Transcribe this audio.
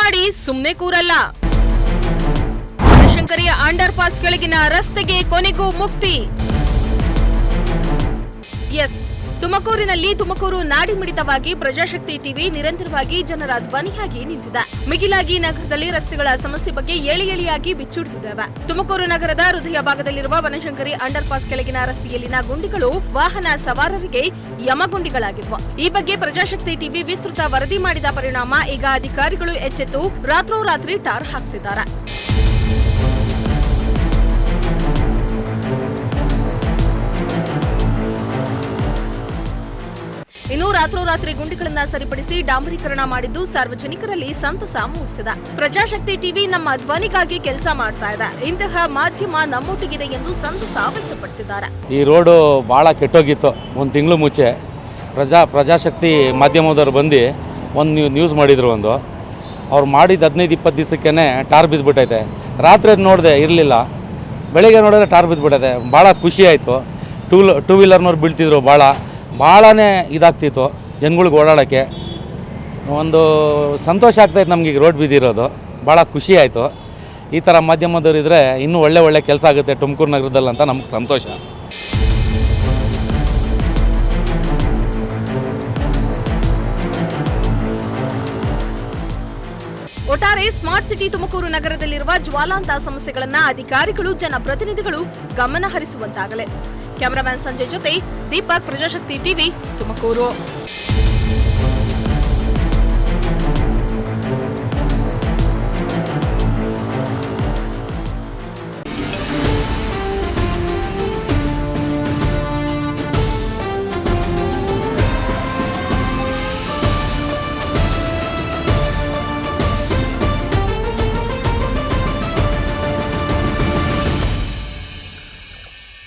ಮಾಡಿ ಸುಮ್ಮನೆ ಕೂರಲ್ಲ. ಬನಶಂಕರಿಯ under pass ಕೆಳಗಿನ ರಸ್ತೆಗೆ ಕೊನೆಗೂ ಮುಕ್ತಿ. ಎಸ್ ತುಮಕೂರಿನಲ್ಲಿ ತುಮಕೂರು ನಾಡಿ ಮಿಡಿತವಾಗಿ ಪ್ರಜಾಶಕ್ತಿ ಟಿವಿ ನಿರಂತರವಾಗಿ ಜನರ ಧ್ವನಿಯಾಗಿ ನಿಂತಿದೆ. ಮಿಗಿಲಾಗಿ ನಗರದಲ್ಲಿ ರಸ್ತೆಗಳ ಸಮಸ್ಯೆ ಬಗ್ಗೆ ಏಳಿ ಏಳಿಯಾಗಿ ಬಿಚ್ಚುಡುತ್ತಿದ್ದೇವೆ ತುಮಕೂರು ನಗರದ ಹೃದಯ ಭಾಗದಲ್ಲಿರುವ ವನಶಂಕರಿ ಅಂಡರ್ ಪಾಸ್ ಕೆಳಗಿನ ರಸ್ತೆಯಲ್ಲಿನ ಗುಂಡಿಗಳು ವಾಹನ ಸವಾರರಿಗೆ ಯಮಗುಂಡಿಗಳಾಗಿದ್ವು ಈ ಬಗ್ಗೆ ಪ್ರಜಾಶಕ್ತಿ ಟಿವಿ ವಿಸ್ತೃತ ವರದಿ ಮಾಡಿದ ಪರಿಣಾಮ ಈಗ ಅಧಿಕಾರಿಗಳು ಎಚ್ಚೆತ್ತು ರಾತ್ರೋರಾತ್ರಿ ಟಾರ್ ಹಾಕಿಸಿದ್ದಾರೆ. ಇನ್ನು ರಾತ್ರೋರಾತ್ರಿ ಗುಂಡಿಗಳನ್ನ ಸರಿಪಡಿಸಿ ಡಾಂಬರೀಕರಣ ಮಾಡಿದ್ದು ಸಾರ್ವಜನಿಕರಲ್ಲಿ ಸಂತಸ ಮೂಡಿಸಿದೆ. ಪ್ರಜಾಶಕ್ತಿ ಟಿವಿ ನಮ್ಮ ಧ್ವನಿಗಾಗಿ ಕೆಲಸ ಮಾಡ್ತಾ ಇದೆ. ಇಂತಹ ಮಾಧ್ಯಮ ನಮ್ಮೊಟ್ಟಿಗಿದೆ ಎಂದು ಸಂತಸ ವ್ಯಕ್ತಪಡಿಸಿದ್ದಾರೆ. ಈ ರೋಡು ಬಹಳ ಕೆಟ್ಟೋಗಿತ್ತು. ಒಂದು ತಿಂಗಳು ಮುಂಚೆ ಪ್ರಜಾ, ಪ್ರಜಾಶಕ್ತಿ ಮಾಧ್ಯಮದವರು ಬಂದು ಒಂದು ನ್ಯೂ ನ್ಯೂಸ್ ಮಾಡಿದ್ರು ಒಂದು. ಅವ್ರು ಮಾಡಿದ ಹದಿನೈದು ಇಪ್ಪತ್ತು ದಿವಸಕ್ಕೇ ಟಾರ್ ಬಿದ್ದುಬಿಟ್ಟೈತೆ ರಾತ್ರಿ ಅದು ನೋಡಿದೆ ಇರಲಿಲ್ಲ. ಬೆಳಿಗ್ಗೆ ನೋಡಿದ್ರೆ ಟಾರ್ ಬಿದ್ದುಬಿಟ್ಟೈತೆ ಭಾಳ ಖುಷಿ ಆಯಿತು. ಟೂ ಟೂ ವೀಲರ್ನವ್ರು ಬೀಳ್ತಿದ್ರು ಭಾಳ. ಭಾಳನೇ ಇದಾಗ್ತಿತ್ತು ಜನಗಳಿಗೆ ಓಡಾಡೋಕ್ಕೆ. ಒಂದು ಸಂತೋಷ ಆಗ್ತಾಯಿತ್ತು ನಮಗೆ ರೋಡ್ ಬಿದ್ದಿರೋದು. ಭಾಳ ಖುಷಿ ಆಯಿತು. ಈ ಥರ ಮಾಧ್ಯಮದವ್ರು ಇದ್ದರೆ ಇನ್ನೂ ಒಳ್ಳೆ ಒಳ್ಳೆ ಕೆಲಸ ಆಗುತ್ತೆ ತುಮಕೂರು ನಗರದಲ್ಲಂತ ನಮ್ಗೆ ಸಂತೋಷ. ಒಟ್ಟಾರೆ ಸ್ಮಾರ್ಟ್ ಸಿಟಿ ತುಮಕೂರು ನಗರದಲ್ಲಿರುವ ಜ್ವಾಲಾಂತ ಸಮಸ್ಯೆಗಳನ್ನ ಅಧಿಕಾರಿಗಳು, ಜನಪ್ರತಿನಿಧಿಗಳು ಗಮನ ಹರಿಸುವಂತಾಗಲಿ ಕ್ಯಾಮರಾಮ್ಯಾನ್ ಸಂಜಯ್ ಜೊತೆ ದೀಪಕ್ ಪ್ರಜಾಶಕ್ತಿ ಟಿವಿ ತುಮಕೂರು.